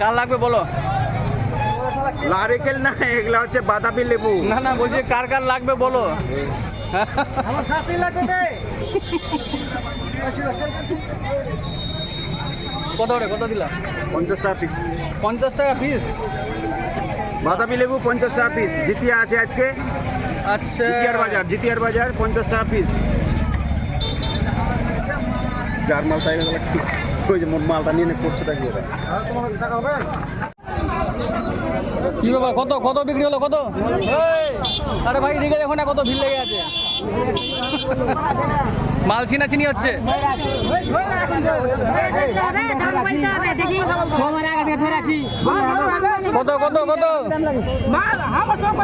কার লাগবে বলো। নারিকেল না এগুলা হচ্ছে বাতাবি লেবু। না না বলছি কার কার লাগবে বলো। আমার শাশুড়ি লাগবে রে। কত করে কত দিলা? পঞ্চাশ টাকা পিস পঞ্চাশ টাকা পিস বাতাবি লেবু পঞ্চাশ টাকা পিস জিতিয়া আছে আজকে? আচ্ছা। জিতিয়ার বাজার জিতিয়ার বাজার পঞ্চাশ টাকা পিস যার মাল তাই গেলে কি ওই যে মোট মালটা নিয়ে নে করছে তা হবে? কি ব্যাপার? কত কত বিক্রি হলো? কত? আরে ভাই ঠিক আছে এখন কত ভিড় লেগে আছে। মাল ছিনা চিনি হচ্ছে। কত কত কত?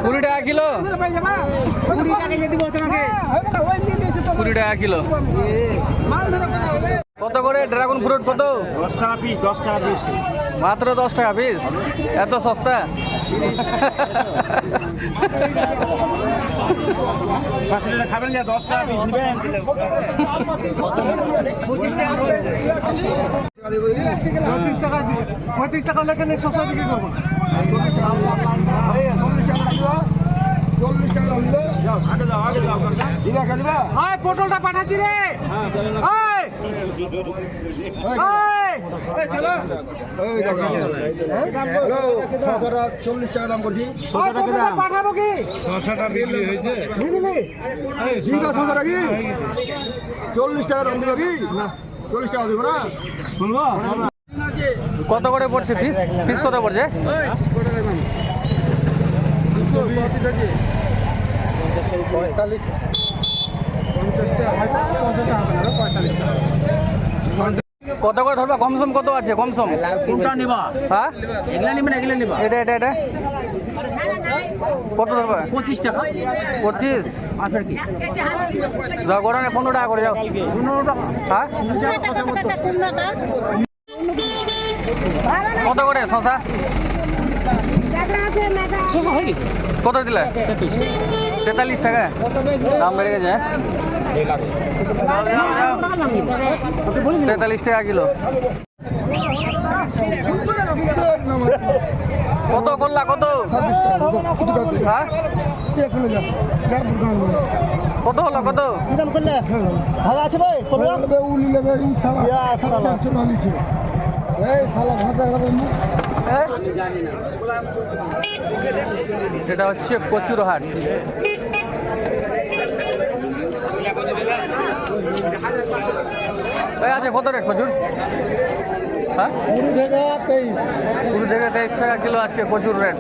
কুড়ি টাকা কিলো? কুড়ি টাকা কিলো। করে? ড্রাগন ফ্রুট কত? দশ টাকা পিস দশ টাকা পিস মাত্র দশ টাকা পিস এত সস্তা? খাবেন যা দশ টাকা পিস নেবেন। পঁয়ত্রিশ টাকা পঁয়ত্রিশ টাকা লেখে নিয়ে শশা বিক্রি করব? চল্লিশ টাকা দিবা দিবা? আয় পটলটা পাঠাচ্ছি রে। ছশোটা চল্লিশ টাকা দাম করছি কি চল্লিশ টাকা দাম দিবা কি চল্লিশ টাকা দিব না কত করে পড়ছে পিস পিস কত পড়ছে? কত করে ধরবা? কমসম কত আছে? কমসম কোনটা নিবা? হ্যাঁ? এগুলা নিবেন এগুলা নিবা? এটা এটা এটা। কত ধরবা? পঁচিশ টাকা। পঁচিশ? আপনার কি? যাও করে নে পনেরো টাকা করে যাও। পনেরো টাকা। হ্যাঁ? কত করে শশা? কত দিলে? তেতাল্লিশ টাকা। দাম বেড়ে গেছে হ্যাঁ? তেতাল্লিশ টাকা কিলো। কত করলা, কত? হ্যাঁ? কত হলো কত? ভালো আছে? এটা হচ্ছে কচুর হাট আছে কত রেট কচুর? কুড়ি থেকে তেইশ কুড়ি থেকে তেইশ টাকা কিলো আজকে কচুর রেট।